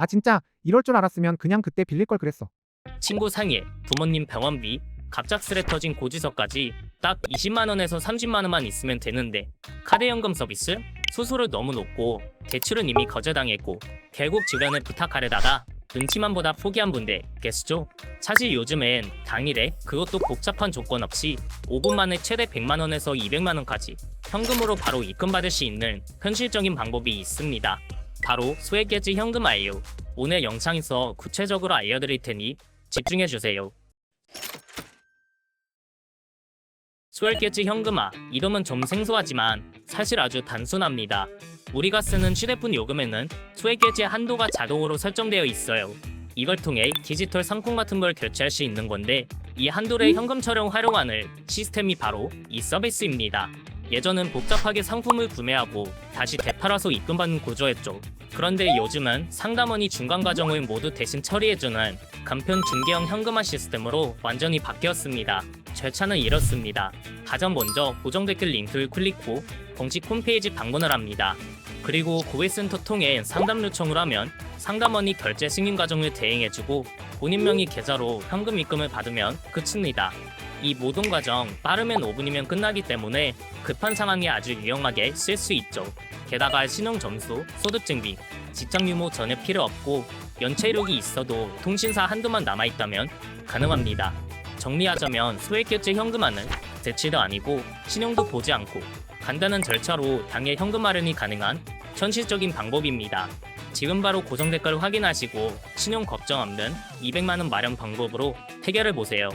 아 진짜 이럴 줄 알았으면 그냥 그때 빌릴 걸 그랬어. 친구 상해, 부모님 병원비, 갑작스레 터진 고지서까지 딱 20만 원에서 30만 원만 있으면 되는데 카드 연금 서비스 수수료 너무 높고 대출은 이미 거절당했고 결국 주변에 부탁하려다가 눈치만 보다 포기한 분들 계시죠? 사실 요즘엔 당일에 그것도 복잡한 조건 없이 5분 만에 최대 100만 원에서 200만 원까지 현금으로 바로 입금받을 수 있는 현실적인 방법이 있습니다. 바로 소액계지 현금화예요. 오늘 영상에서 구체적으로 알려드릴 테니 집중해 주세요. 수월계지 현금화 이름은 좀 생소하지만 사실 아주 단순합니다. 우리가 쓰는 휴대폰 요금에는 수액계지 한도가 자동으로 설정되어 있어요. 이걸 통해 디지털 상품 같은 걸 결제할 수 있는 건데 이 한도를 현금 촬영 활용하는 시스템이 바로 이 서비스입니다. 예전은 복잡하게 상품을 구매하고 다시 되팔아서 입금받는 구조였죠. 그런데 요즘은 상담원이 중간 과정을 모두 대신 처리해주는 간편 중개형 현금화 시스템으로 완전히 바뀌었습니다. 절차는 이렇습니다. 가장 먼저 고정 댓글 링크를 클릭 후 공식 홈페이지 방문을 합니다. 그리고 고객센터 통해 상담 요청을 하면 상담원이 결제 승인 과정을 대행해주고 본인 명의 계좌로 현금 입금을 받으면 끝입니다. 이 모든 과정 빠르면 5분이면 끝나기 때문에 급한 상황에 아주 유용하게 쓸 수 있죠. 게다가 신용 점수, 소득 증빙, 직장 유무 전혀 필요 없고 연체 이력이 있어도 통신사 한두만 남아 있다면 가능합니다. 정리하자면 소액결제 현금화는 대치도 아니고 신용도 보지 않고 간단한 절차로 당일 현금 마련이 가능한 현실적인 방법입니다. 지금 바로 고정 댓글 확인하시고 신용 걱정 없는 200만 원 마련 방법으로 해결해 보세요.